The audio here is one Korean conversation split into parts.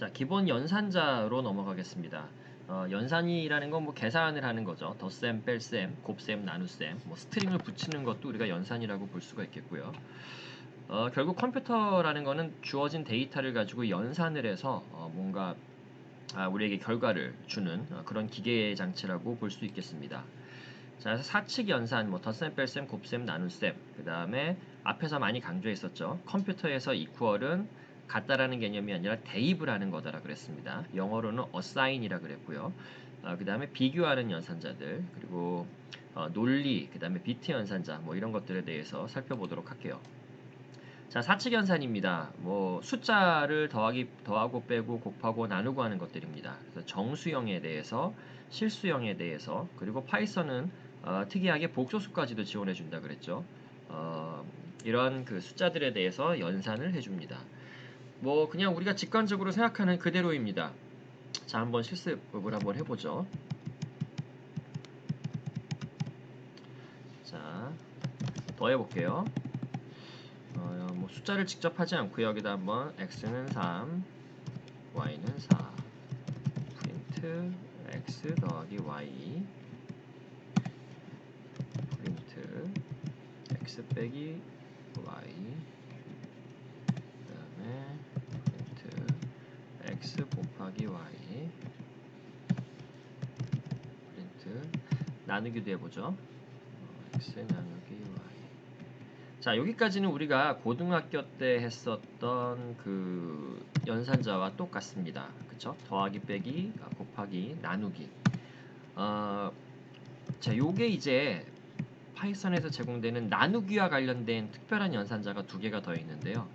자, 기본 연산자로 넘어가겠습니다. 어, 연산이라는 건 뭐 계산을 하는 거죠. 덧셈, 뺄셈, 곱셈, 나눗셈, 뭐 스트링을 붙이는 것도 우리가 연산이라고 볼 수가 있겠고요. 어, 결국 컴퓨터라는 거는 주어진 데이터를 가지고 연산을 해서 어, 뭔가 아, 우리에게 결과를 주는 어, 그런 기계 장치라고 볼 수 있겠습니다. 자, 사칙 연산, 뭐 덧셈, 뺄셈, 곱셈, 나눗셈, 그 다음에 앞에서 많이 강조했었죠. 컴퓨터에서 이퀄은 같다라는 개념이 아니라 대입을 하는 거다라 그랬습니다. 영어로는 assign이라 그랬고요. 어, 그 다음에 비교하는 연산자들, 그리고 어, 논리, 그 다음에 비트 연산자, 뭐 이런 것들에 대해서 살펴보도록 할게요. 자, 사칙 연산입니다. 뭐 숫자를 더하기 더하고 빼고 곱하고 나누고 하는 것들입니다. 그래서 정수형에 대해서 실수형에 대해서 그리고 파이썬은 어, 특이하게 복소수까지도 지원해 준다 그랬죠. 어, 이런 그 숫자들에 대해서 연산을 해 줍니다. 뭐 그냥 우리가 직관적으로 생각하는 그대로입니다. 자, 한번 실습을 한번 해 보죠. 자, 더 해볼게요. 어, 뭐 숫자를 직접 하지 않고요. 여기다 한번 x는 3, y는 4, 프린트 x 더하기 y, 프린트 x 빼기 y, 그다음에 프린트 x 곱하기 y, 프린트 나누기도 해보죠. 어, x 나누기 y. 자 여기까지는 우리가 고등학교 때 했었던 그 연산자와 똑같습니다. 그쵸? 더하기 빼기 아, 곱하기 나누기 어, 자 요게 이제 파이썬에서 제공되는 나누기와 관련된 특별한 연산자가 두 개가 더 있는데요.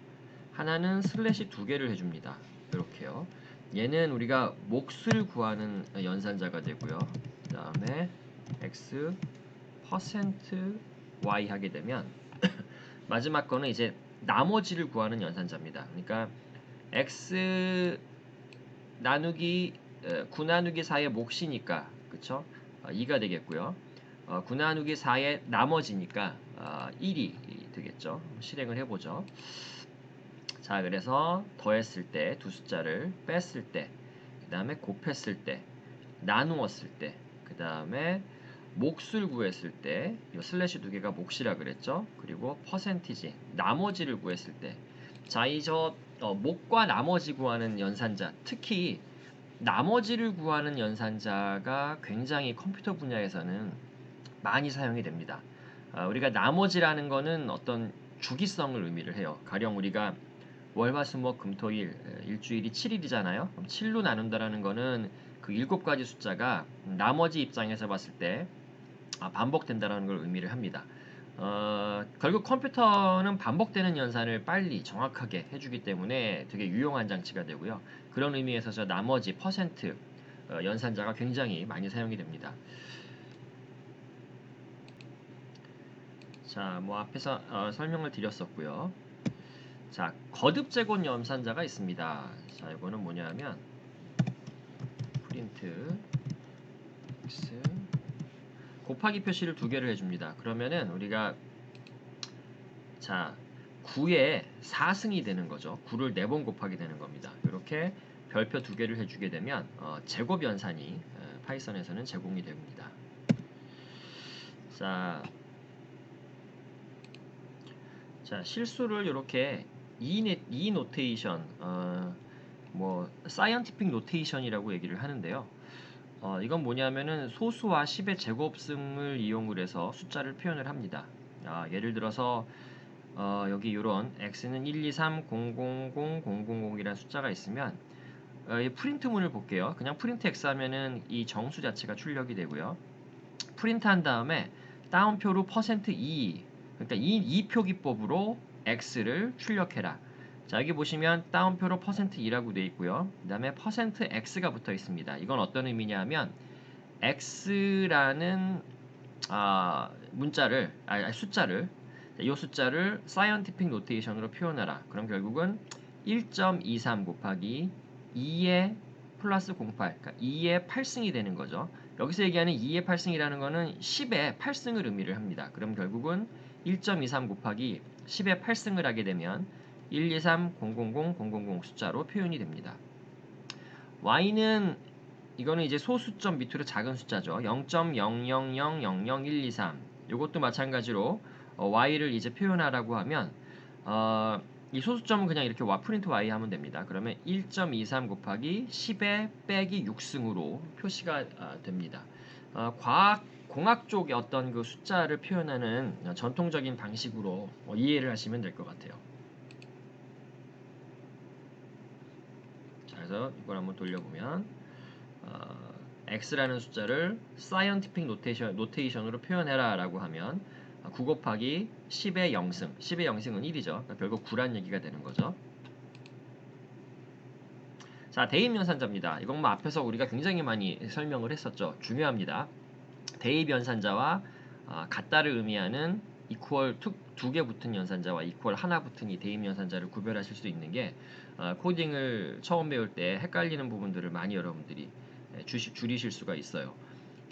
하나는 슬래시 두 개를 해줍니다. 이렇게요. 얘는 우리가 몫을 구하는 연산자가 되고요. 그 다음에 x 퍼센트 y 하게 되면 마지막 거는 이제 나머지를 구하는 연산자입니다. 그러니까 x 나누기 어, 9 나누기 4의 몫이니까 그쵸? 어, 2가 되겠고요. 어, 9 나누기 4의 나머지니까 어, 1이 되겠죠. 실행을 해보죠. 자 그래서 더했을 때 두 숫자를 뺐을 때 그 다음에 곱했을 때 나누었을 때 그 다음에 몫을 구했을 때, 이 슬래시 두 개가 몫이라 그랬죠. 그리고 퍼센티지, 나머지를 구했을 때, 자, 이저 어, 몫과 나머지 구하는 연산자, 특히 나머지를 구하는 연산자가 굉장히 컴퓨터 분야에서는 많이 사용이 됩니다. 아, 우리가 나머지라는 거는 어떤 주기성을 의미를 해요. 가령 우리가 월화수목 금토일 에, 일주일이 7일이잖아요. 그럼 7로 나눈다라는 거는 그 일곱 가지 숫자가 나머지 입장에서 봤을 때 아, 반복된다라는 걸 의미를 합니다. 어, 결국 컴퓨터는 반복되는 연산을 빨리 정확하게 해주기 때문에 되게 유용한 장치가 되고요. 그런 의미에서 저 나머지 퍼센트 어, 연산자가 굉장히 많이 사용이 됩니다. 자, 뭐 앞에서 어, 설명을 드렸었고요. 자, 거듭 제곱 연산자가 있습니다. 자, 이거는 뭐냐면 프린트 x 곱하기 표시를 두 개를 해줍니다. 그러면은 우리가 자 9에 4승이 되는 거죠. 9를 4번 곱하게 되는 겁니다. 이렇게 별표 두 개를 해주게 되면 어, 제곱 연산이 어, 파이썬에서는 제공이 됩니다. 자, 자 실수를 이렇게 이, 네, 이 노테이션, 어, 뭐 사이언티픽 노테이션이라고 얘기를 하는데요. 어, 이건 뭐냐면은 소수와 10의 제곱승을 이용을 해서 숫자를 표현을 합니다. 아, 예를 들어서 어, 여기 이런 x는 1, 2, 3, 0, 0, 0, 0, 0, 0 이라는 숫자가 있으면 어, 이 프린트문을 볼게요. 그냥 프린트 x 하면은 이 정수 자체가 출력이 되고요. 프린트 한 다음에 다운표로 퍼센트 %2 그러니까 이, 이 표기법으로 x를 출력해라. 자 여기 보시면 다운표로 퍼센트 %2라고 되어 있고요. 그 다음에 퍼센트 %x가 붙어 있습니다. 이건 어떤 의미냐면 x라는 아, 문자를 아, 숫자를 이 숫자를 scientific notation으로 표현하라. 그럼 결국은 1.23 곱하기 2의 플러스 08, 그러니까 2의 8승이 되는 거죠. 여기서 얘기하는 2의 8승이라는 거는 10의 8승을 의미를 합니다. 그럼 결국은 1.23 곱하기 10의 8승을 하게 되면 1, 2, 3, 0, 0, 0, 0, 0, 0 숫자로 표현이 됩니다. y는 이거는 이제 소수점 밑으로 작은 숫자죠. 0.00000123. 이것도 마찬가지로 어, y를 이제 표현하라고 하면 어, 이 소수점은 그냥 이렇게 와 프린트 y 하면 됩니다. 그러면 1.23 곱하기 10의 빼기 6승으로 표시가 아, 됩니다. 어, 과학 공학 쪽의 어떤 그 숫자를 표현하는 전통적인 방식으로 어, 이해를 하시면 될 것 같아요. 자, 그래서 이걸 한번 돌려보면 어, x라는 숫자를 scientific notation, notation으로 표현해라 라고 하면 9 곱하기 10의 0승, 10의 0승은 1이죠. 그러니까 결국 9란 얘기가 되는 거죠. 자, 대입 연산자입니다. 이건 뭐 앞에서 우리가 굉장히 많이 설명을 했었죠. 중요합니다. 대입 연산자와 아, 같다를 의미하는 equal 두개 붙은 연산자와 equal 하나 붙은 이 대입 연산자를 구별하실 수 있는 게 아, 코딩을 처음 배울 때 헷갈리는 부분들을 많이 여러분들이 예, 주시, 줄이실 수가 있어요.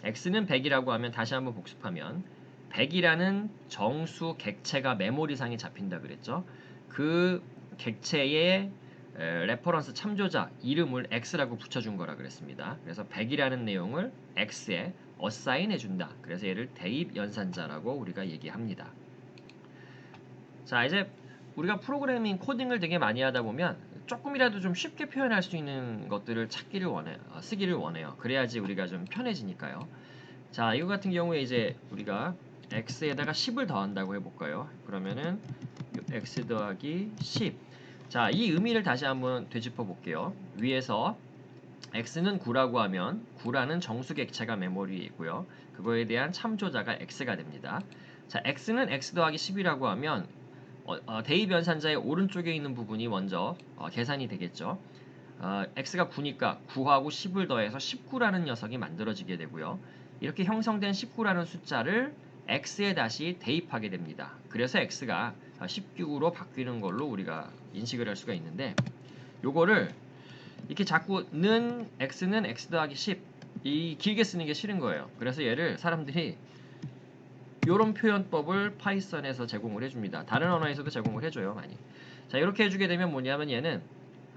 x는 100이라고 하면 다시 한번 복습하면 100이라는 정수 객체가 메모리상에 잡힌다 그랬죠. 그 객체의 에, 레퍼런스 참조자 이름을 x라고 붙여준 거라 그랬습니다. 그래서 100이라는 내용을 x에 어사인 해 준다. 그래서 얘를 대입 연산자라고 우리가 얘기합니다. 자 이제 우리가 프로그래밍 코딩을 되게 많이 하다 보면 조금이라도 좀 쉽게 표현할 수 있는 것들을 찾기를 원해 어, 쓰기를 원해요. 그래야지 우리가 좀 편해지니까요. 자 이거 같은 경우에 이제 우리가 x에다가 10을 더한다고 해볼까요? 그러면은 x 더하기 10. 자, 이 의미를 다시 한번 되짚어 볼게요. 위에서 x는 9라고 하면 9라는 정수 객체가 메모리에 있고요. 그거에 대한 참조자가 x가 됩니다. 자, x는 x 더하기 10이라고 하면 어, 어, 대입 연산자의 오른쪽에 있는 부분이 먼저 어, 계산이 되겠죠. 어, x가 9니까 9하고 10을 더해서 19라는 녀석이 만들어지게 되고요. 이렇게 형성된 19라는 숫자를 x에 다시 대입하게 됩니다. 그래서 x가 19로 바뀌는 걸로 우리가 인식을 할 수가 있는데 요거를 이렇게 자꾸 는 x는 x 더하기 10 이 길게 쓰는 게 싫은 거예요. 그래서 얘를 사람들이 요런 표현법을 파이썬에서 제공을 해줍니다. 다른 언어에서도 제공을 해줘요 많이. 자 이렇게 해주게 되면 뭐냐면 얘는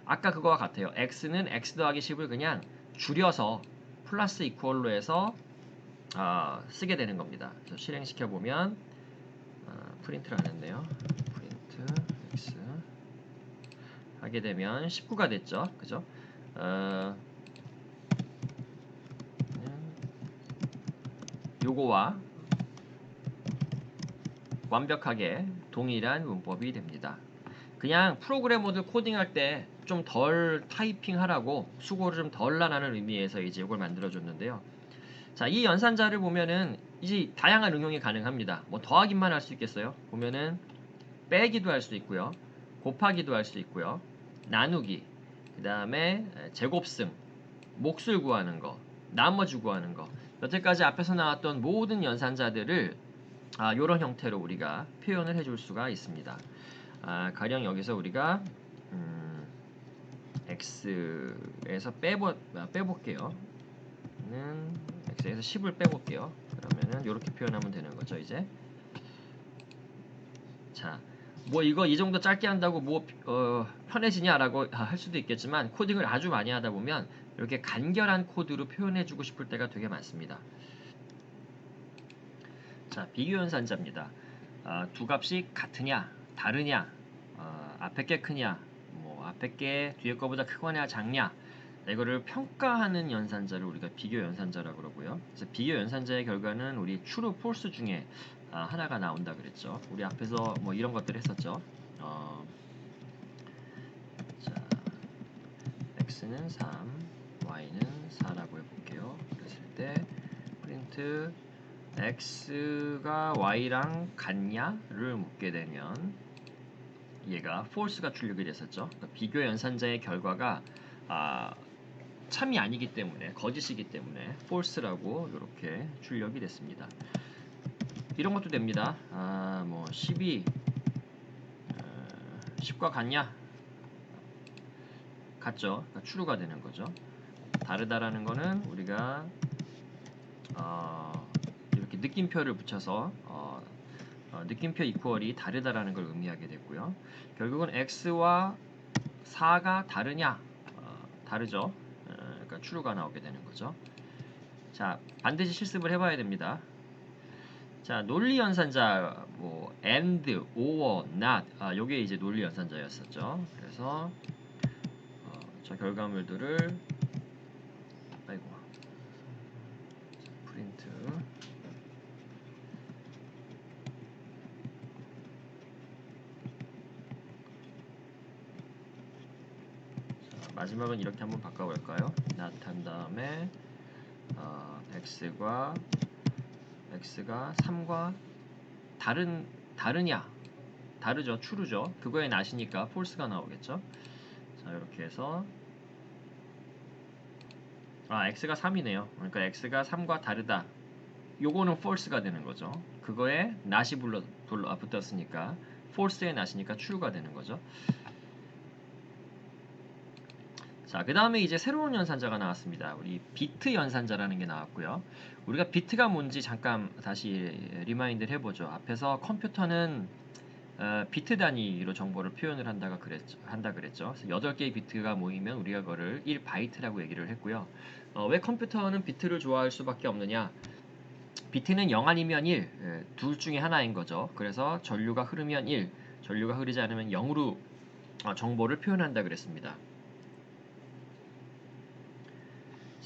아까 그거와 같아요. x는 x 더하기 10을 그냥 줄여서 플러스 이퀄로 해서 아, 쓰게 되는 겁니다. 그래서 실행시켜 보면 아, 프린트를 안 했네요. 프린트 x 하게 되면 19가 됐죠. 그죠? 어, 요거와 완벽하게 동일한 문법이 됩니다. 그냥 프로그래머들 코딩할 때 좀 덜 타이핑 하라고 수고를 좀덜 나라는 의미에서 이제 이걸 만들어 줬는데요. 자, 이 연산자를 보면은 이제 다양한 응용이 가능합니다. 뭐 더하기만 할 수 있겠어요? 보면은 빼기도 할 수 있고요. 곱하기도 할 수 있고요. 나누기, 그 다음에 제곱승, 몫을 구하는 거, 나머지 구하는 거. 여태까지 앞에서 나왔던 모든 연산자들을 아, 이런 형태로 우리가 표현을 해줄 수가 있습니다. 아, 가령 여기서 우리가 음, x에서 빼보, 아, 빼볼게요. 는 x에서 10을 빼볼게요. 그러면은 이렇게 표현하면 되는 거죠, 이제. 자, 뭐 이거 이 정도 짧게 한다고 뭐 어, 편해지냐라고 할 수도 있겠지만 코딩을 아주 많이 하다 보면 이렇게 간결한 코드로 표현해주고 싶을 때가 되게 많습니다. 자, 비교 연산자입니다. 아, 두 값이 같으냐, 다르냐, 어, 앞에 게 크냐, 뭐 앞에 게 뒤에 거보다 크거나 작냐, 이거를 평가하는 연산자를 우리가 비교 연산자라고 그러고요. 그래서 비교 연산자의 결과는 우리 true, false 중에 아, 하나가 나온다 그랬죠. 우리 앞에서 뭐 이런 것들 했었죠. 어, 자, x는 3, y는 4라고 해볼게요. 그랬을 때 print x가 y랑 같냐를 묻게 되면 얘가 false가 출력이 됐었죠. 그러니까 비교 연산자의 결과가 아, 참이 아니기 때문에 거짓이기 때문에 false라고 이렇게 출력이 됐습니다. 이런 것도 됩니다. 아, 뭐 10이 어, 10과 같냐? 같죠. 그러니까 true가 되는 거죠. 다르다라는 거는 우리가 어, 이렇게 느낌표를 붙여서 어, 어, 느낌표 이퀄이 다르다라는 걸 의미하게 됐고요. 결국은 x와 4가 다르냐? 어, 다르죠. 어, 그러니까 true가 나오게 되는 거죠. 자, 반드시 실습을 해봐야 됩니다. 자, 논리 연산자 뭐 and, or, not 아, 요게 이제 논리 연산자였었죠. 그래서 어, 저 결과물들을 아이고 프린트 자, 마지막은 이렇게 한번 바꿔볼까요? 한 다음에 어, x가 x가 3과 다른 다르냐? 다르죠. true죠. 그거에 not이니까 false가 나오겠죠? 자 이렇게 해서. 아 x가 3이네요. 그러니까 x가 3과 다르다. 요거는 false가 되는 거죠. 그거에 not이 불러, 불러 아, 붙었으니까 false의 not이니까 true가 되는 거죠 자, 그 다음에 이제 새로운 연산자가 나왔습니다. 우리 비트 연산자라는 게 나왔고요. 우리가 비트가 뭔지 잠깐 다시 리마인드를 해보죠. 앞에서 컴퓨터는 어, 비트 단위로 정보를 표현을 한다가 그랬죠, 한다 그랬죠. 그래서 8개의 비트가 모이면 우리가 그거를 1바이트라고 얘기를 했고요. 어, 왜 컴퓨터는 비트를 좋아할 수밖에 없느냐? 비트는 0 아니면 1, 예, 둘 중에 하나인 거죠. 그래서 전류가 흐르면 1, 전류가 흐르지 않으면 0으로 어, 정보를 표현한다 그랬습니다.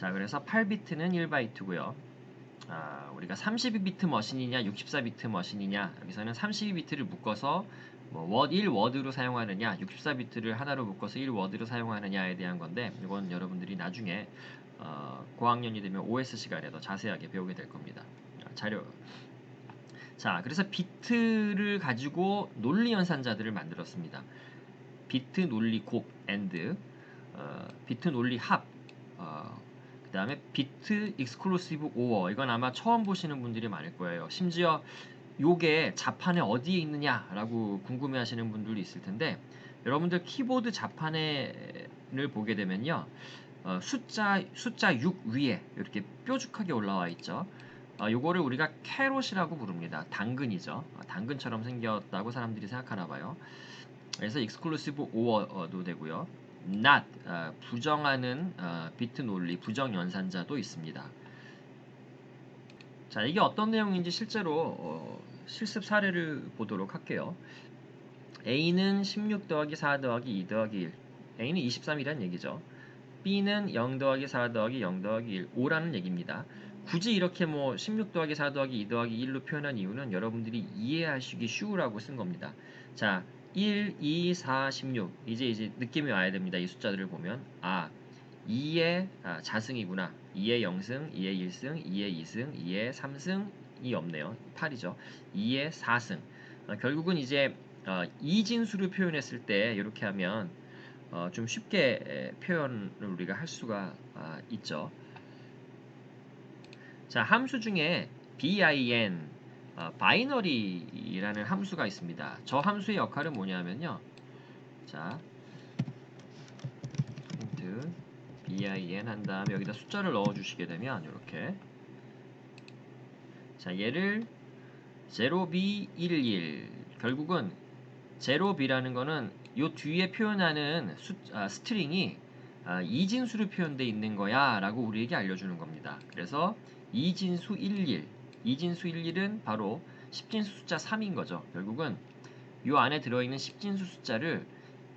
자, 그래서 8비트는 1바이트고요. 아, 우리가 32비트 머신이냐, 64비트 머신이냐, 여기서는 32비트를 묶어서 뭐 워, 1워드로 사용하느냐, 64비트를 하나로 묶어서 1워드로 사용하느냐에 대한 건데, 이건 여러분들이 나중에 어, 고학년이 되면 OS 시간에 더 자세하게 배우게 될 겁니다. 아, 자료. 자, 그래서 비트를 가지고 논리 연산자들을 만들었습니다. 비트 논리 곱 AND, 어, 비트 논리 합, 어, 그 다음에 비트 익스클루시브 오어 이건 아마 처음 보시는 분들이 많을 거예요. 심지어 요게 자판에 어디에 있느냐라고 궁금해하시는 분들이 있을 텐데 여러분들 키보드 자판을 보게 되면요 어, 숫자 숫자 6 위에 이렇게 뾰족하게 올라와 있죠. 어, 요거를 우리가 캐롯이라고 부릅니다. 당근이죠. 어, 당근처럼 생겼다고 사람들이 생각하나 봐요. 그래서 익스클루시브 오어도 되고요. Not 어, 부정하는 어, 비트 논리 부정 연산자도 있습니다. 자 이게 어떤 내용인지 실제로 어, 실습 사례를 보도록 할게요. A는 16 더하기 4 더하기 2 더하기 1 A는 23이란 얘기죠. B는 0 더하기 4 더하기 0 더하기 1 5라는 얘기입니다. 굳이 이렇게 뭐 16 더하기 4 더하기 2 더하기 1로 표현한 이유는 여러분들이 이해하시기 쉬우라고 쓴 겁니다. 자 1, 2, 4, 16 이제 이제 느낌이 와야 됩니다. 이 숫자들을 보면 아 2의 아, 자승이구나 2의 0승, 2의 1승, 2의 2승, 2의 3승이 없네요. 8이죠. 2의 4승 어, 결국은 이제 어, 이진수를 표현했을 때 이렇게 하면 어, 좀 쉽게 에, 표현을 우리가 할 수가 아, 있죠. 자 함수 중에 bin 어, 바이너리라는 함수가 있습니다. 저 함수의 역할은 뭐냐면요. 자, 프린트 bin 한 다음에 여기다 숫자를 넣어 주시게 되면 이렇게 자, 얘를 0b11 결국은 0b라는 거는 요 뒤에 표현하는 수, 아, 스트링이 아, 이진수로 표현되어 있는 거야 라고 우리에게 알려주는 겁니다. 그래서 이진수 11 이진수 11은 바로 10진수 숫자 3인 거죠. 결국은 이 안에 들어있는 10진수 숫자를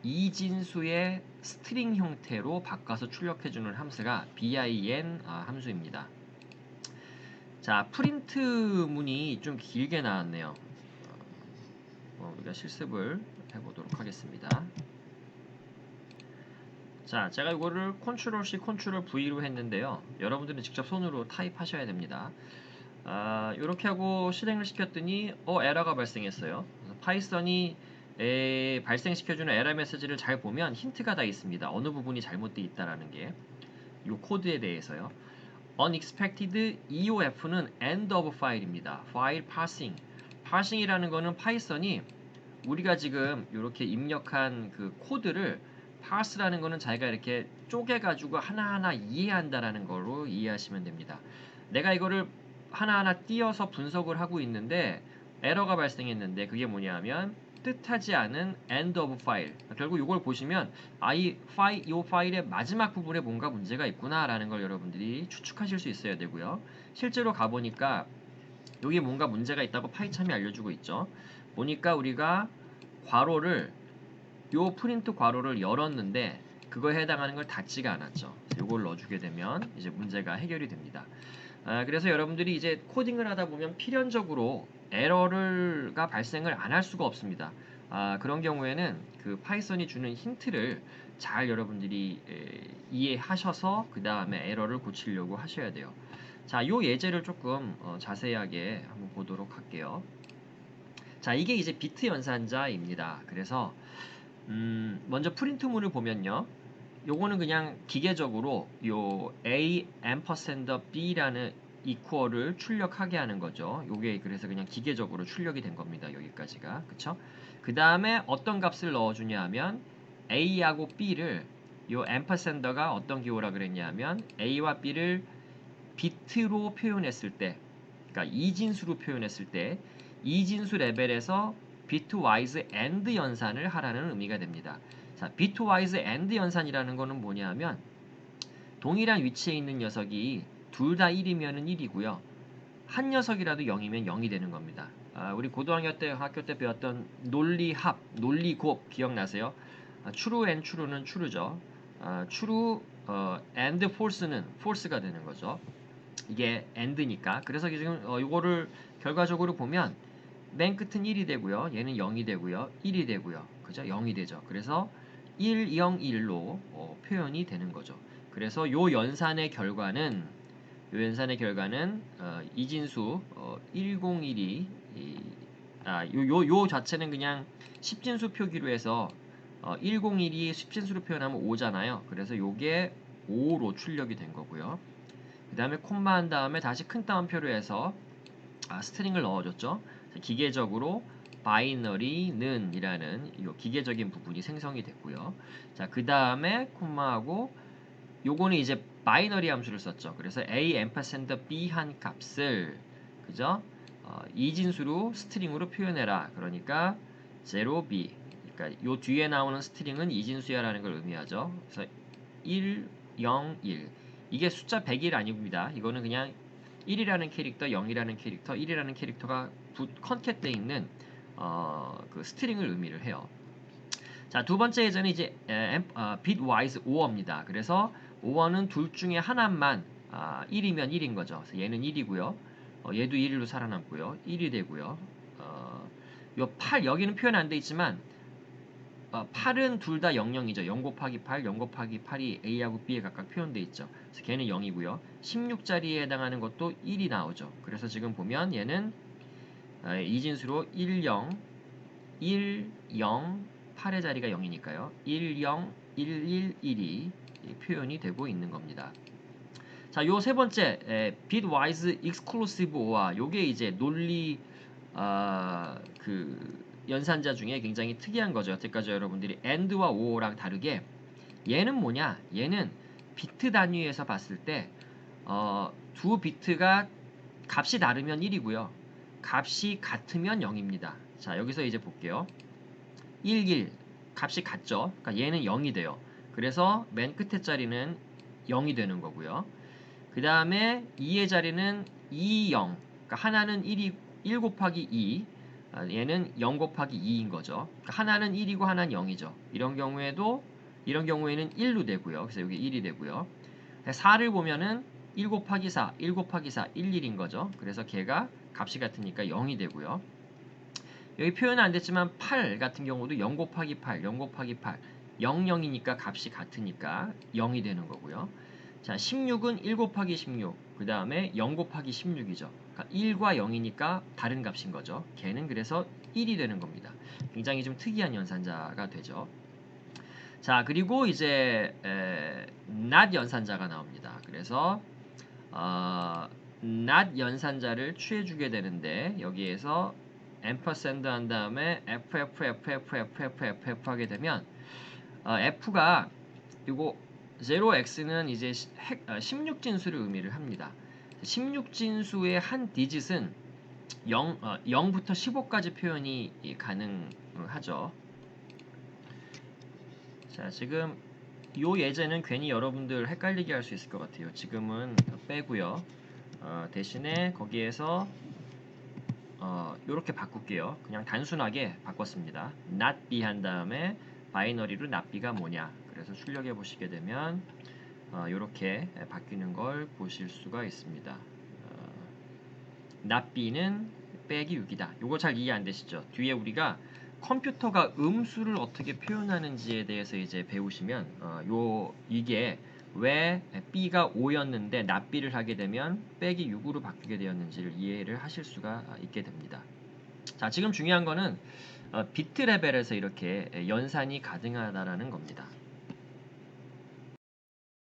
이진수의 스트링 형태로 바꿔서 출력해주는 함수가 bin 아, 함수입니다. 자, 프린트 문이 좀 길게 나왔네요. 어, 우리가 실습을 해보도록 하겠습니다. 자, 제가 이거를 컨트롤 C, 컨트롤 V로 했는데요. 여러분들은 직접 손으로 타입하셔야 됩니다. 아, 이렇게 하고 실행을 시켰더니 어 에러가 발생했어요. 파이썬이 에, 발생시켜주는 에러 메시지를 잘 보면 힌트가 다 있습니다. 어느 부분이 잘못되어 있다라는 게 이 코드에 대해서요. unexpected EOF는 end of file입니다. file parsing. parsing이라는 거는 파이썬이 우리가 지금 이렇게 입력한 그 코드를 parse라는 거는 자기가 이렇게 쪼개 가지고 하나하나 이해한다라는 걸로 이해하시면 됩니다. 내가 이거를 하나하나 띄어서 분석을 하고 있는데 에러가 발생했는데 그게 뭐냐면 뜻하지 않은 end of file. 결국 이걸 보시면 아이 파일 이 파일의 마지막 부분에 뭔가 문제가 있구나라는 걸 여러분들이 추측하실 수 있어야 되고요. 실제로 가 보니까 여기 뭔가 문제가 있다고 파이참이 알려주고 있죠. 보니까 우리가 괄호를 요 프린트 괄호를 열었는데 그거에 해당하는 걸 닫지가 않았죠. 요걸 넣어주게 되면 이제 문제가 해결이 됩니다. 아, 그래서 여러분들이 이제 코딩을 하다 보면 필연적으로 에러가 발생을 안 할 수가 없습니다. 아, 그런 경우에는 그 파이썬이 주는 힌트를 잘 여러분들이 에, 이해하셔서 그 다음에 에러를 고치려고 하셔야 돼요. 자, 요 예제를 조금 어, 자세하게 한번 보도록 할게요. 자, 이게 이제 비트 연산자입니다. 그래서 음, 먼저 프린트문을 보면요. 요거는 그냥 기계적으로 요 a ampersand b라는 이퀄을 출력하게 하는 거죠. 요게 그래서 그냥 기계적으로 출력이 된 겁니다. 여기까지가. 그쵸? 그 다음에 어떤 값을 넣어주냐 하면 a하고 b를 요 ampersand가 어떤 기호라 그랬냐면 a와 b를 비트로 표현했을 때 그러니까 이진수로 표현했을 때 이진수 레벨에서 비트와이즈 AND 연산을 하라는 의미가 됩니다. 자, 비트와이즈 AND 연산이라는 거는 뭐냐면 동일한 위치에 있는 녀석이 둘 다 1이면은 1이고요. 한 녀석이라도 0이면 0이 되는 겁니다. 아, 우리 고등학교 때 학교 때 배웠던 논리합, 논리곱 기억나세요? 아, true and true는 true죠. 아, true 어, and false는 false가 되는 거죠. 이게 and니까. 그래서 지금 어, 이거를 결과적으로 보면 맨 끝은 1이 되고요. 얘는 0이 되고요. 1이 되고요. 그죠? 0이 되죠. 그래서 1, 0, 1로 어, 표현이 되는 거죠. 그래서 요 연산의 결과는 요 연산의 결과는 어, 이진수 어, 101이 이, 아, 요, 요, 요 자체는 그냥 십진수 표기로 해서 어, 101이 십진수로 표현하면 5잖아요. 그래서 요게 5로 출력이 된 거고요. 그 다음에 콤마 한 다음에 다시 큰 따옴표로 해서 아, 스트링을 넣어줬죠. 기계적으로 바이너리는 이라는 이 기계적인 부분이 생성이 됐고요. 자, 그 다음에 콤마하고 요거는 이제 바이너리 함수를 썼죠. 그래서 a ampersand b 한 값을 그죠? 어, 이진수로 스트링으로 표현해라. 그러니까 0b. 그러니까 요 뒤에 나오는 스트링은 이진수야라는 걸 의미하죠. 그래서 1, 0, 1. 이게 숫자 100일 아닙니다. 이거는 그냥 1이라는 캐릭터, 0이라는 캐릭터, 1이라는 캐릭터가 컨캣돼 있는 어, 그 스트링을 의미를 해요. 자, 두 번째 예제는 이제 어, bitwise or입니다. 그래서 or는 둘 중에 하나만 아, 1이면 1인 거죠. 얘는 1이고요. 어, 얘도 1로 살아남고요. 1이 되고요. 어, 요 8, 여기는 표현 안 돼 있지만 어, 8은 둘 다 00이죠. 0 곱하기 8, 0 곱하기 8이 A하고 B에 각각 표현돼 있죠. 그래서 걔는 0이고요. 16자리에 해당하는 것도 1이 나오죠. 그래서 지금 보면 얘는 어, 이진수로 1, 0, 1, 0, 8의 자리가 0이니까요. 1, 0, 1, 1, 1이 표현이 되고 있는 겁니다. 자, 요 세 번째 에, bitwise exclusive or와 요게 이제 논리 아, 그 연산자 중에 굉장히 특이한 거죠. 여태까지 여러분들이 and와 or랑 다르게 얘는 뭐냐? 얘는 비트 단위에서 봤을 때 어, 두 비트가 값이 다르면 1이고요. 값이 같으면 0입니다. 자, 여기서 이제 볼게요. 1, 1 값이 같죠? 그러니까 얘는 0이 돼요. 그래서 맨 끝에 자리는 0이 되는 거고요. 그 다음에 2의 자리는 2, 0. 그러니까 하나는 1이 1 곱하기 2, 아, 얘는 0 곱하기 2인 거죠. 그러니까 하나는 1이고 하나는 0이죠. 이런 경우에도 이런 경우에는 1로 되고요. 그래서 여기 1이 되고요. 4를 보면은 1 곱하기 4, 1 곱하기 4, 1, 1인 거죠. 그래서 걔가 값이 같으니까 0이 되고요. 여기 표현은 안 됐지만 8 같은 경우도 0 곱하기 8, 0 곱하기 8, 0, 0이니까 값이 같으니까 0이 되는 거고요. 자, 16은 1 곱하기 16, 그 다음에 0 곱하기 16이죠. 그러니까 1과 0이니까 다른 값인 거죠. 걔는 그래서 1이 되는 겁니다. 굉장히 좀 특이한 연산자가 되죠. 자, 그리고 이제 에, not 연산자가 나옵니다. 그래서 어, not 연산자를 취해주게 되는데 여기에서 ampersand 한 다음에 f f f f f f f f 하게 되면 어, f가 이거 0x는 이제 16진수를 의미를 합니다. 16진수의 한 디짓은 0, 어, 0부터 15까지 표현이 가능 가능하죠. 자, 지금 요 예제는 괜히 여러분들 헷갈리게 할 수 있을 것 같아요. 지금은 빼고요. 어, 대신에 거기에서 어, 이렇게 바꿀게요. 그냥 단순하게 바꿨습니다. not be 한 다음에 바이너리로 not be가 뭐냐. 그래서 출력해 보시게 되면 어, 이렇게 바뀌는 걸 보실 수가 있습니다. 어, not be는 빼기 6이다. 요거 잘 이해 안 되시죠? 뒤에 우리가 컴퓨터가 음수를 어떻게 표현하는지에 대해서 이제 배우시면 어, 요 이게 왜 b가 5였는데 not b를 하게 되면 빼기 6으로 바뀌게 되었는지를 이해를 하실 수가 있게 됩니다. 자, 지금 중요한 거는 어, 비트 레벨에서 이렇게 연산이 가능하다라는 겁니다.